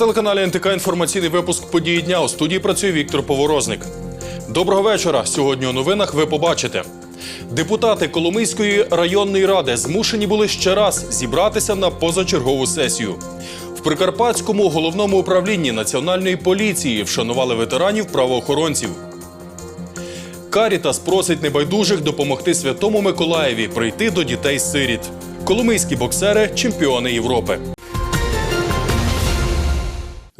На телеканалі НТК інформаційний випуск події дня у студії працює Віктор Поворозник. Доброго вечора. Сьогодні у новинах ви побачите. Депутати Коломийської районної ради змушені були ще раз зібратися на позачергову сесію. В Прикарпатському головному управлінні національної поліції вшанували ветеранів правоохоронців. Карітас просить небайдужих допомогти Святому Миколаєві прийти до дітей-сиріт. Коломийські боксери чемпіони Європи.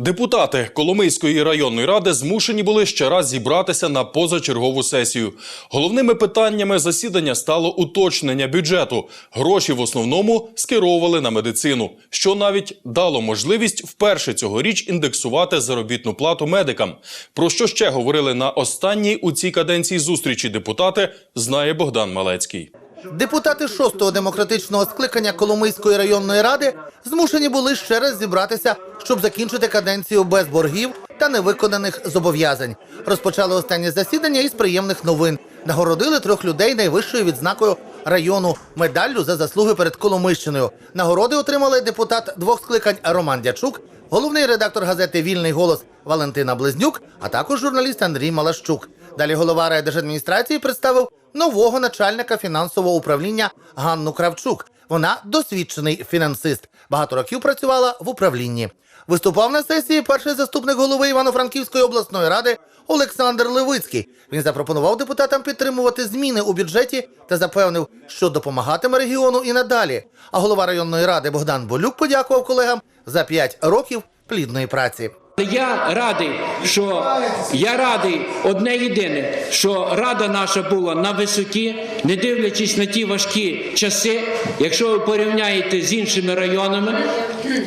Депутати Коломийської районної ради змушені були ще раз зібратися на позачергову сесію. Головними питаннями засідання стало уточнення бюджету. Гроші в основному скеровували на медицину, що навіть дало можливість вперше цьогоріч індексувати заробітну плату медикам. Про що ще говорили на останній у цій каденції зустрічі депутати, знає Богдан Малецький. Депутати шостого демократичного скликання Коломийської районної ради змушені були ще раз зібратися, щоб закінчити каденцію без боргів та невиконаних зобов'язань. Розпочали останнє засідання із приємних новин. Нагородили трьох людей найвищою відзнакою району медаллю за заслуги перед Коломийщиною. Нагороди отримали депутат двох скликань Роман Дячук, головний редактор газети Вільний голос Валентина Близнюк, а також журналіст Андрій Малащук. Далі голова райдержадміністрації представив нового начальника фінансового управління Ганну Кравчук. Вона досвідчений фінансист. Багато років працювала в управлінні. Виступав на сесії перший заступник голови Івано-Франківської обласної ради Олександр Левицький. Він запропонував депутатам підтримувати зміни у бюджеті та запевнив, що допомагатиме регіону і надалі. А голова районної ради Богдан Болюк подякував колегам за 5 років плідної праці. Я радий, що я радий одне єдине, що рада наша була на висоті, не дивлячись на ті важкі часи. Якщо ви порівняєте з іншими районами,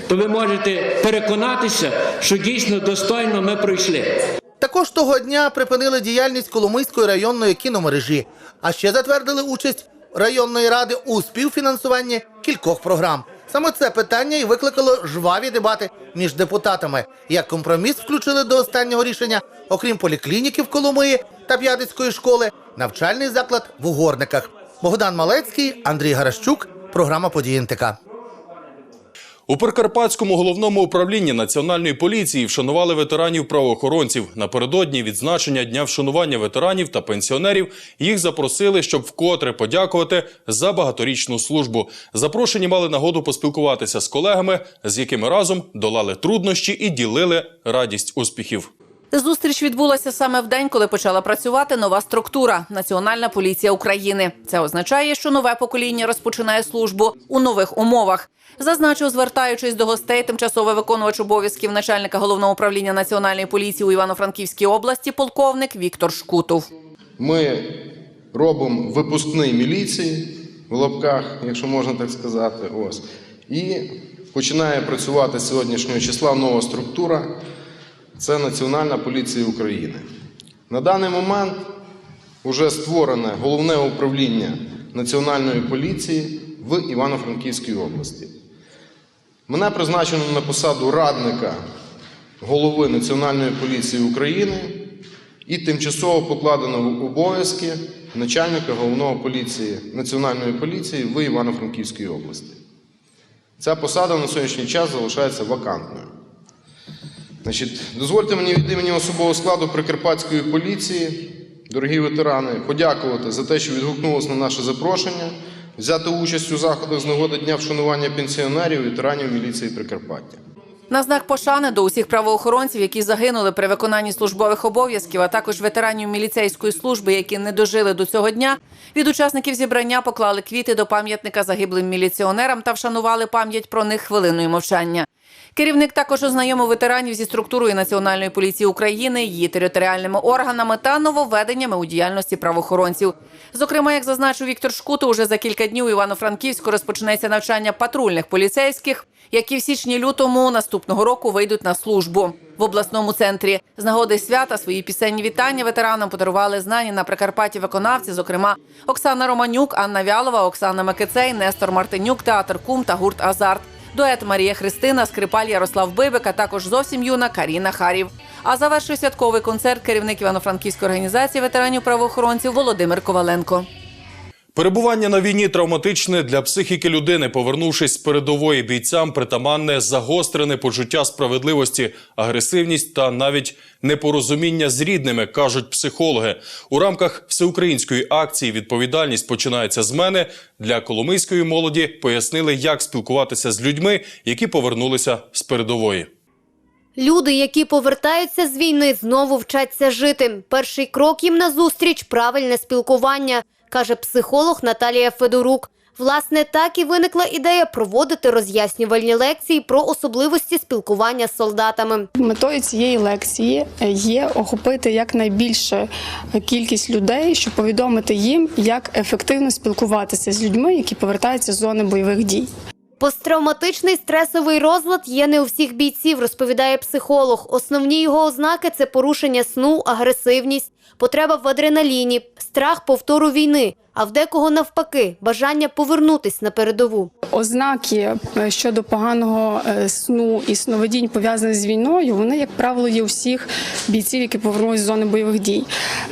то ви можете переконатися, що дійсно достойно ми пройшли. Також того дня припинили діяльність Коломийської районної кіномережі, а ще затвердили участь районної ради у співфінансуванні кількох програм. Саме це питання і викликало жваві дебати між депутатами. Як компроміс включили до останнього рішення, окрім поліклініки в Коломиї та П'ятицької школи, навчальний заклад в Угорниках. Богдан Малецький, Андрій Гаращук, програма «Події НТК». У Прикарпатському головному управлінні національної поліції вшанували ветеранів правоохоронців. Напередодні відзначення дня вшанування ветеранів та пенсіонерів їх запросили, щоб вкотре подякувати за багаторічну службу. Запрошені мали нагоду поспілкуватися з колегами, з якими разом долали труднощі і ділили радість успіхів. Зустріч відбулася саме в день, коли почала працювати нова структура Національна поліція України. Це означає, що нове покоління розпочинає службу у нових умовах. Зазначив, звертаючись до гостей, тимчасовий виконувач обов'язків начальника головного управління національної поліції у Івано-Франківській області, полковник Віктор Шкутов. Ми робимо випускний міліції в лапках, якщо можна так сказати. Ось. І починає працювати з сьогоднішнього числа нова структура. Це Національна поліція України. На даний момент вже створене головне управління Національної поліції в Івано-Франківській області. Мене призначено на посаду радника голови Національної поліції України і тимчасово покладено в обов'язки начальника головного поліції Національної поліції в Івано-Франківській області. Ця посада на сьогоднішній час залишається вакантною. Значить, дозвольте мені від імені особового складу Прикарпатської поліції, дорогі ветерани, подякувати за те, що відгукнулися на наше запрошення, взяти участь у заходах з нагоди Дня вшанування пенсіонерів ветеранів міліції Прикарпаття. На знак пошани до усіх правоохоронців, які загинули при виконанні службових обов'язків, а також ветеранів міліцейської служби, які не дожили до цього дня, від учасників зібрання поклали квіти до пам'ятника загиблим міліціонерам та вшанували пам'ять про них хвилиною мовчання. Керівник також ознайомив ветеранів зі структурою Національної поліції України, її територіальними органами та нововведеннями у діяльності правоохоронців. Зокрема, як зазначив Віктор Шкуто, уже за кілька днів у Івано-Франківську розпочнеться навчання патрульних поліцейських, які в січні-лютому наступного року вийдуть на службу в обласному центрі. З нагоди свята свої пісенні вітання ветеранам подарували знані на Прикарпатті виконавці, зокрема Оксана Романюк, Анна Вялова, Оксана Микицей, Нестор Мартинюк, театр Кум та гурт Азарт. Дует Марія Христина, скрипаль Ярослав Бибик, а також зовсім юна Каріна Харів. А завершив святковий концерт керівник Івано-Франківської організації ветеранів правоохоронців Володимир Коваленко. Перебування на війні травматичне для психіки людини. Повернувшись з передової бійцям, притаманне загострене почуття справедливості, агресивність та навіть непорозуміння з рідними, кажуть психологи. У рамках всеукраїнської акції Відповідальність починається з мене для коломийської молоді. Пояснили, як спілкуватися з людьми, які повернулися з передової. Люди, які повертаються з війни, знову вчаться жити. Перший крок їм назустріч – правильне спілкування, каже психолог Наталія Федорук. Власне, так і виникла ідея проводити роз'яснювальні лекції про особливості спілкування з солдатами. Метою цієї лекції є охопити якнайбільше кількість людей, щоб повідомити їм, як ефективно спілкуватися з людьми, які повертаються з зони бойових дій. Посттравматичний стресовий розлад є не у всіх бійців, розповідає психолог. Основні його ознаки це порушення сну, агресивність, потреба в адреналіні, страх повтору війни, а в декого навпаки бажання повернутись на передову. Ознаки е, щодо поганого е, сну і сновидінь пов'язаних з війною, вони, як правило, є у всіх бійців, які повернулися з зони бойових дій.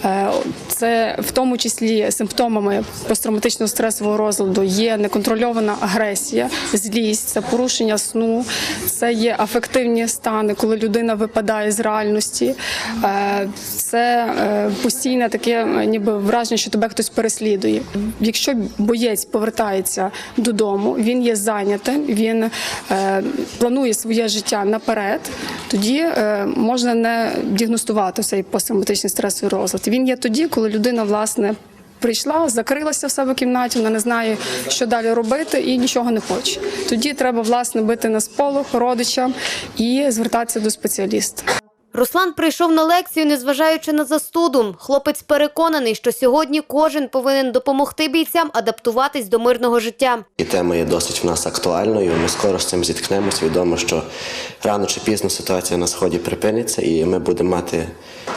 Е, Це в тому числі симптомами посттравматичного стресового розладу є неконтрольована агресія, злість, це порушення сну, це є афективні стани, коли людина випадає з реальності. Це е, постійне таке, е, ніби враження, що тебе хтось переслідує. Якщо боєць повертається додому, він є зайнятим, він е, планує своє життя наперед, тоді можна не діагностувати цей посттравматичний стресовий розлад. Він є тоді, коли людина власне. Прийшла, закрилася в себе кімнаті, вона не знає, що далі робити, і нічого не хоче. Тоді треба власне бити на сполох родичам і звертатися до спеціаліста. Руслан прийшов на лекцію, незважаючи на застуду. Хлопець переконаний, що сьогодні кожен повинен допомогти бійцям адаптуватись до мирного життя. І тема є досить в нас актуальною. Ми скоро з цим зіткнемось. Відомо, що рано чи пізно ситуація на сході припиниться, і ми будемо мати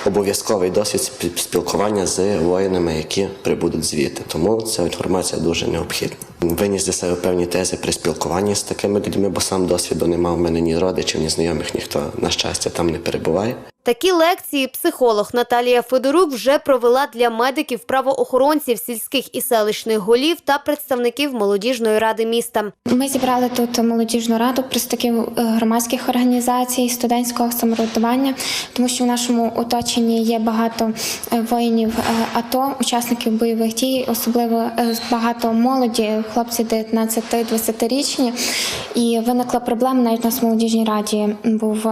обов'язковий досвід спі- спілкування з воїнами, які прибудуть звідти. Тому ця інформація дуже необхідна. Виніс для себе певні тези при спілкуванні з такими людьми, бо сам досвіду не мав в мене ні родичів, ні знайомих, ніхто на щастя там не перебуває. Такі лекції психолог Наталія Федорук вже провела для медиків, правоохоронців, сільських і селищних голів та представників молодіжної ради міста. Ми зібрали тут молодіжну раду представників е, громадських організацій, студентського самоврядування, тому що в нашому оточенні є багато е, воїнів е, АТО, учасників бойових дій, особливо багато молоді, хлопці 19-20-річні. І виникла проблема навіть у нас в молодіжній раді був.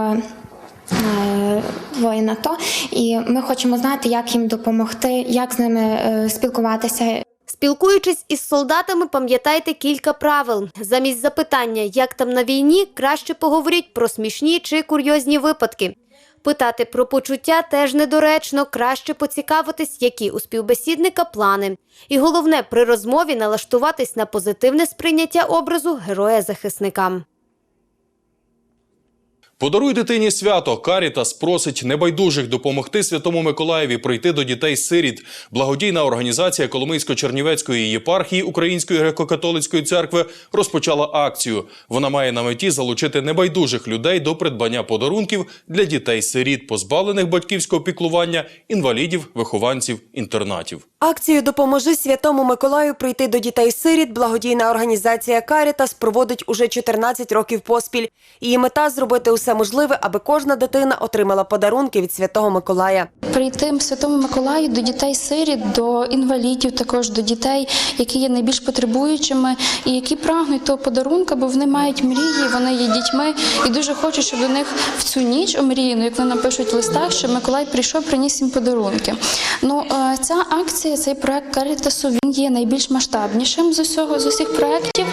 Е, Воїн АТО, і ми хочемо знати, як їм допомогти, як з ними е, спілкуватися, Спілкуючись із солдатами, пам'ятайте кілька правил. Замість запитання, як там на війні, краще поговоріть про смішні чи курйозні випадки. Питати про почуття теж недоречно, краще поцікавитись, які у співбесідника плани. І головне, при розмові налаштуватись на позитивне сприйняття образу героя-захисника. Подаруй дитині свято. Карітас просить небайдужих допомогти Святому Миколаєві прийти до дітей-сиріт. Благодійна організація Коломийсько-Чернівецької єпархії Української греко-католицької церкви розпочала акцію. Вона має на меті залучити небайдужих людей до придбання подарунків для дітей-сиріт, позбавлених батьківського піклування, інвалідів, вихованців інтернатів. Акцію Допоможи Святому Миколаю прийти до дітей-сиріт. Благодійна організація Карітас проводить уже 14 років поспіль. Її мета зробити усе можливе, аби кожна дитина отримала подарунки від Святого Миколая. прийти Святому Миколаю до дітей сиріт, до інвалідів, також до дітей, які є найбільш потребуючими і які прагнуть того подарунка, бо вони мають мрії, вони є дітьми і дуже хочуть, щоб до них в цю ніч омріяну, як вони напишуть в листах, щоб Миколай прийшов, приніс їм подарунки. Ну е, ця акція, цей проект Карітасу, він є найбільш масштабнішим з усього з усіх проєктів.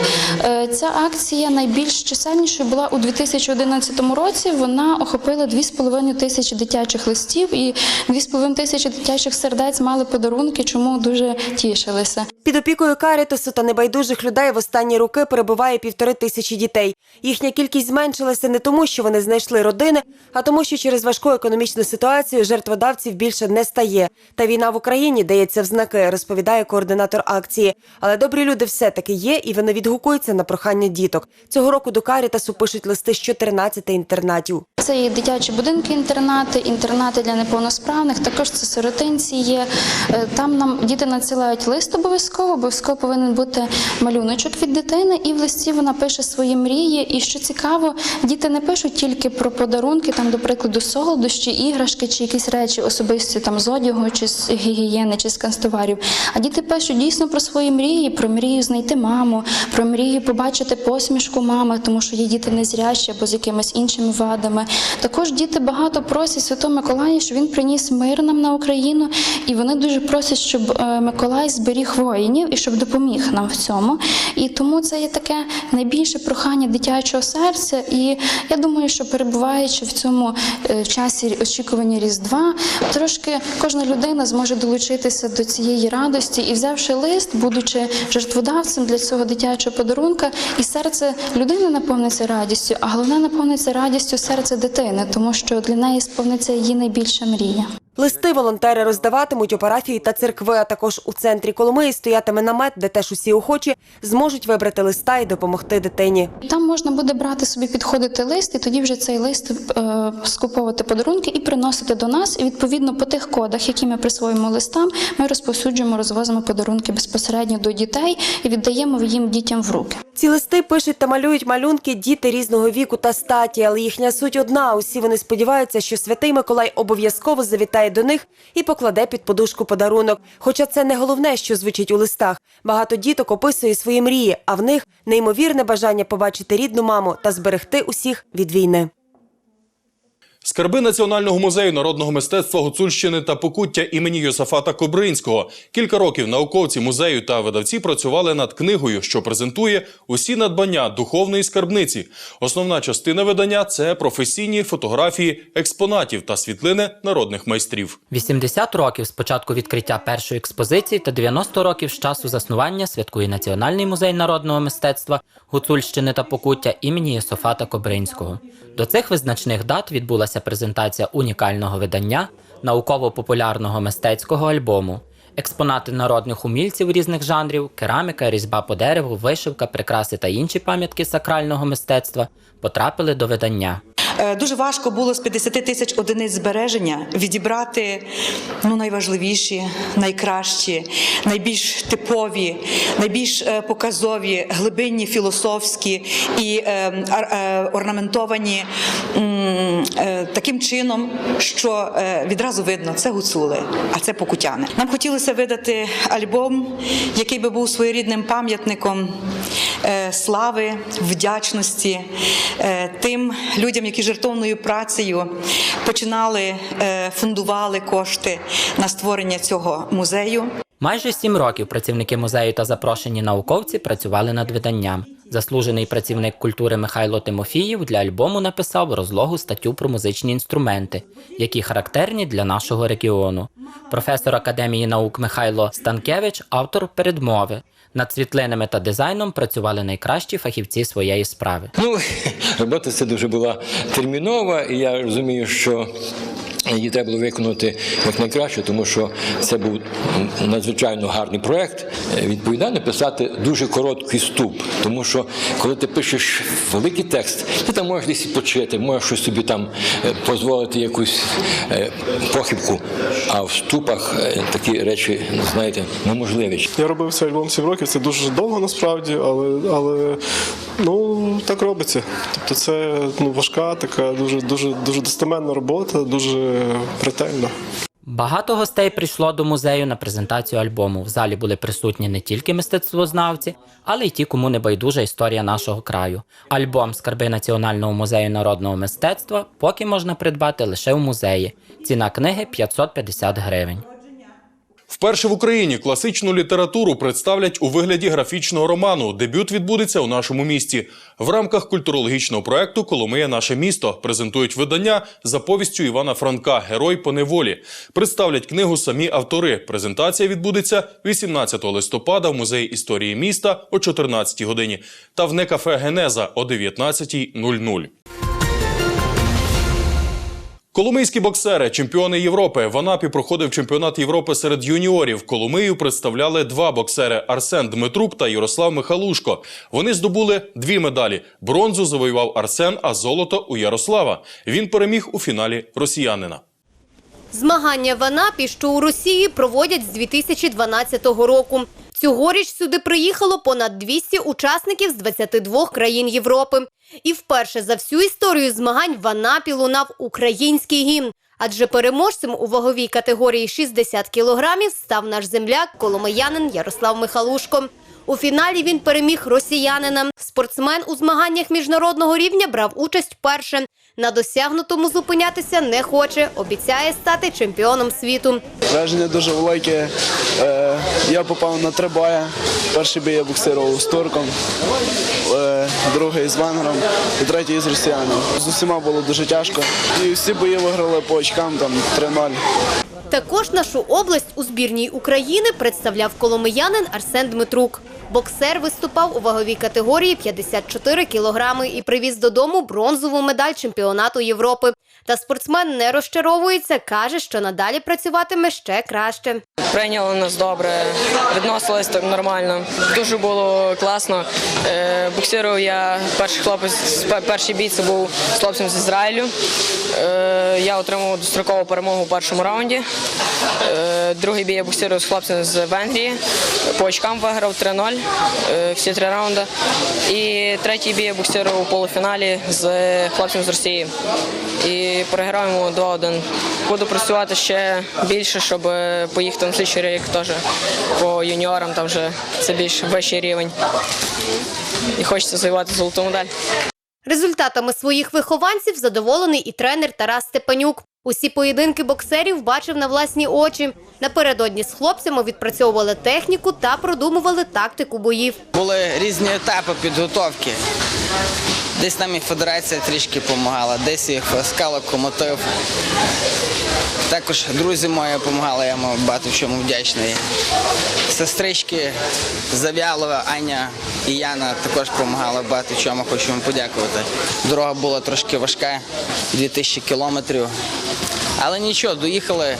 Е, Ця акція найбільш чисельнішою була у 2011 році. Вона охопила 2,5 тисячі дитячих листів і 2,5 тисячі дитячих сердець мали подарунки, чому дуже тішилися. Під опікою Карітасу та небайдужих людей в останні роки перебуває півтори тисячі дітей. Їхня кількість зменшилася не тому, що вони знайшли родини, а тому, що через важку економічну ситуацію жертводавців більше не стає. Та війна в Україні дається в знаки, розповідає координатор акції. Але добрі люди все-таки є, і вони відгукуються на прохання діток. Цього року до Карітасу пишуть листи з 14 інтернатів. Це є дитячі будинки-інтернати, інтернати для неповносправних. Також це сиротинці є. Е, Там нам діти надсилають лист обов'язково. Обов'язково повинен бути малюночок від дитини, і в листі вона пише свої мрії. І що цікаво, діти не пишуть тільки про подарунки, там, до прикладу, солодощі, іграшки чи якісь речі особисті там з одягу, чи з гігієни, чи з канцтоварів. А діти пишуть дійсно про свої мрії, про мрію знайти маму, про мрію побачити посмішку мами, тому що є діти незрячі або з якимись іншими вадами. Також діти багато просять Святого Миколая, щоб він приніс мир нам на Україну, і вони дуже просять, щоб е, Миколай зберіг воїнів і щоб допоміг нам в цьому. І тому це є таке найбільше прохання дитячого серця. І я думаю, що перебуваючи в цьому е, часі очікування Різдва, трошки кожна людина зможе долучитися до цієї радості і, взявши лист, будучи жертводавцем для цього дитячого подарунка, і серце людини наповниться радістю, а головне наповниться радістю серце дитини, тому що для неї сповниться її найбільша мрія. Листи волонтери роздаватимуть у парафії та церкви. А також у центрі Коломиї стоятиме намет, де теж усі охочі зможуть вибрати листа і допомогти дитині. Там можна буде брати собі, підходити лист, і тоді вже цей лист е, скуповувати подарунки і приносити до нас. І відповідно по тих кодах, які ми присвоїмо листам, ми розповсюджуємо, розвозимо подарунки безпосередньо до дітей і віддаємо їм дітям в руки. Ці листи пишуть та малюють малюнки діти різного віку та статі, але їхня суть одна. Усі вони сподіваються, що святий Миколай обов'язково завітає до них і покладе під подушку подарунок. Хоча це не головне, що звучить у листах. Багато діток описує свої мрії, а в них неймовірне бажання побачити рідну маму та зберегти усіх від війни. Скарби Національного музею народного мистецтва Гуцульщини та Покуття імені Йосафата Кобринського. Кілька років науковці музею та видавці працювали над книгою, що презентує усі надбання духовної скарбниці. Основна частина видання це професійні фотографії експонатів та світлини народних майстрів. 80 років з початку відкриття першої експозиції та 90 років з часу заснування святкує Національний музей народного мистецтва Гуцульщини та Покуття імені Єсофата Кобринського. До цих визначних дат відбулася презентація унікального видання науково-популярного мистецького альбому. Експонати народних умільців різних жанрів, кераміка, різьба по дереву, вишивка, прикраси та інші пам'ятки сакрального мистецтва потрапили до видання. Е, Дуже важко було з 50 тисяч одиниць збереження відібрати ну, найважливіші, найкращі, найбільш типові, найбільш е, показові, глибинні, філософські і е, орнаментовані таким чином, що відразу видно, це гуцули, а це покутяни. Нам хотілося видати альбом, який би був своєрідним пам'ятником слави, вдячності тим людям, які жертовною працею починали, е, фундували кошти на створення цього музею. Майже сім років працівники музею та запрошені науковці працювали над виданням. Заслужений працівник культури Михайло Тимофіїв для альбому написав розлогу статтю про музичні інструменти, які характерні для нашого регіону. Професор Академії наук Михайло Станкевич автор передмови. Над світлинами та дизайном працювали найкращі фахівці своєї справи. Ну, робота це дуже була термінова, і я розумію, що її треба було виконати як найкраще, тому що це був надзвичайно гарний проєкт. Відповідально писати дуже короткий вступ, тому що коли ти пишеш великий текст, ти там можеш десь відпочити, можеш щось собі там е, дозволити якусь е, похибку, а в вступах е, такі речі, знаєте, неможливі. Я робив цей альбом 7 років, це дуже довго насправді, але, але ну, так робиться. Тобто це ну, важка, така дуже, дуже, дуже достеменна робота, дуже ретельна. Багато гостей прийшло до музею на презентацію альбому. В залі були присутні не тільки мистецтвознавці, але й ті, кому не байдужа історія нашого краю. Альбом Скарби Національного музею народного мистецтва поки можна придбати лише в музеї. Ціна книги 550 гривень. Вперше в Україні класичну літературу представлять у вигляді графічного роману. Дебют відбудеться у нашому місті. В рамках культурологічного проекту Коломия наше місто презентують видання за повістю Івана Франка Герой по неволі. Представлять книгу самі автори. Презентація відбудеться 18 листопада в музеї історії міста о 14 годині та в некафе Генеза о 19.00. Коломийські боксери, чемпіони Європи. В Анапі проходив чемпіонат Європи серед юніорів. Коломию представляли два боксери Арсен Дмитрук та Ярослав Михалушко. Вони здобули дві медалі. Бронзу завоював Арсен, а золото у Ярослава. Він переміг у фіналі росіянина. Змагання в Анапі, що у Росії, проводять з 2012 року. Цьогоріч сюди приїхало понад 200 учасників з 22 країн Європи. І вперше за всю історію змагань в Анапі лунав український гімн. Адже переможцем у ваговій категорії 60 кілограмів став наш земляк, коломиянин Ярослав Михалушко. У фіналі він переміг росіянина. Спортсмен у змаганнях міжнародного рівня брав участь вперше. На досягнутому зупинятися не хоче. Обіцяє стати чемпіоном світу. Враження дуже велике. Е, Я попав на три бої. Перший бій я боксирував з турком, е, другий з венгером і третій з росіянином. З усіма було дуже тяжко. І всі бої виграли по очкам там 3-0. Також нашу область у збірній України представляв коломиянин Арсен Дмитрук. Боксер виступав у ваговій категорії 54 кілограми і привіз додому бронзову медаль чемпіонату Європи. Та спортсмен не розчаровується, каже, що надалі працюватиме ще краще. Прийняли нас добре, відносились так нормально. Дуже було класно. Е, Боксирував я перший хлопець, перший бій це був з хлопцем з Ізраїлю. Е, Я отримав дострокову перемогу у першому раунді. Е, Другий бій я боксирував з хлопцем з Венгрії. По очкам виграв 3-0 е, всі три раунди. І третій бій я боксирував у полуфіналі з хлопцем з Росії. І програв програємо 2-1. Буду працювати ще більше, щоб поїхати на слідчий рік теж по юніорам, там вже це більш вищий рівень. І хочеться завоювати золоту медаль. Результатами своїх вихованців задоволений і тренер Тарас Степанюк. Усі поєдинки боксерів бачив на власні очі. Напередодні з хлопцями відпрацьовували техніку та продумували тактику боїв. Були різні етапи підготовки. Десь нам і федерація трішки допомагала, десь їх ФСК локомотив. Також друзі мої допомагали, я йому багато в чому вдячний. Сестрички Зав'ялова, Аня і Яна також допомагали багато в чому, хочу їм подякувати. Дорога була трошки важка, 2000 кілометрів. Але нічого, доїхали,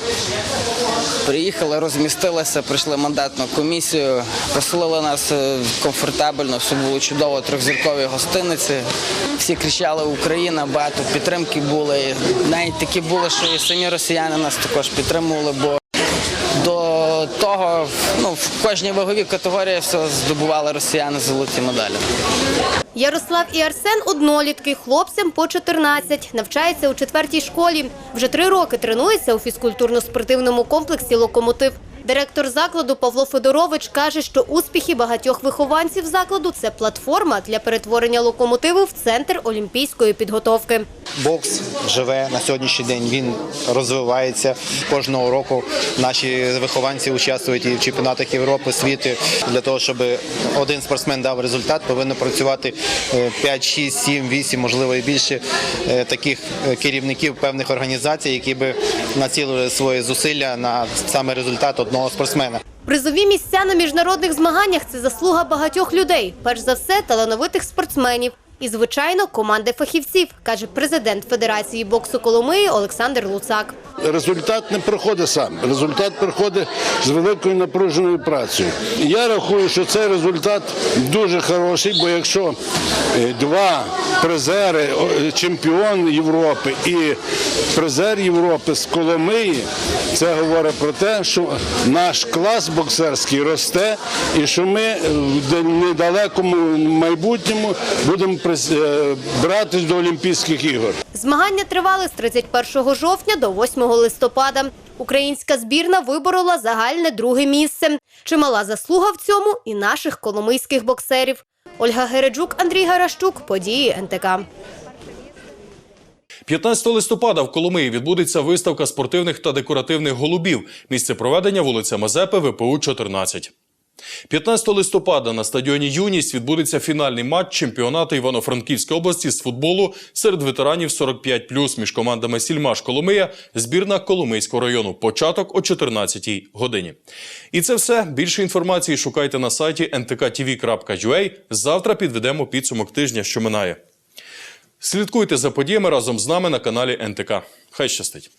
приїхали, розмістилися, прийшли мандатну комісію, поселили нас е, комфортабельно, все було чудово, трьохзіркові гостиниці. Всі кричали Україна, багато підтримки були. Навіть такі були, що і самі росіяни нас також підтримували, бо того ну, в кожній ваговій категорії все здобували росіяни золоті медалі. Ярослав і Арсен однолітки, хлопцям по 14, Навчається у четвертій школі. Вже три роки тренуються у фізкультурно-спортивному комплексі «Локомотив». Директор закладу Павло Федорович каже, що успіхи багатьох вихованців закладу – це платформа для перетворення локомотиву в центр олімпійської підготовки. Бокс живе на сьогоднішній день. Він розвивається кожного року. Наші вихованці участвують і в чемпіонатах Європи, світу. Для того, щоб один спортсмен дав результат, повинно працювати е, 5, 6, 7, 8, можливо і більше е, таких е, керівників певних організацій, які би націлили свої зусилля на саме результат одного спортсмена. Призові місця на міжнародних змаганнях – це заслуга багатьох людей. Перш за все, талановитих спортсменів. І, звичайно, команди фахівців, каже президент Федерації боксу Коломиї Олександр Луцак. Результат не приходить сам. Результат приходить з великою напруженою працею. Я рахую, що цей результат дуже хороший, бо якщо е, два призери, чемпіон Європи і призер Європи з Коломиї, це говорить про те, що наш клас боксерський росте і що ми в недалекому майбутньому будемо е, братись до Олімпійських ігор. Змагання тривали з 31 жовтня до 8 листопада. Українська збірна виборола загальне друге місце. Чимала заслуга в цьому і наших коломийських боксерів. Ольга Гереджук, Андрій Гаращук. Події НТК. 15 листопада в Коломиї відбудеться виставка спортивних та декоративних голубів. Місце проведення вулиця Мазепи, ВПУ 14. 15 листопада на стадіоні Юність відбудеться фінальний матч чемпіонату Івано-Франківської області з футболу серед ветеранів 45+, між командами Сільмаш Коломия, збірна Коломийського району. Початок о 14-й годині. І це все. Більше інформації шукайте на сайті ntkTV.ua. Завтра підведемо підсумок тижня, що минає. Слідкуйте за подіями разом з нами на каналі НТК. Хай щастить!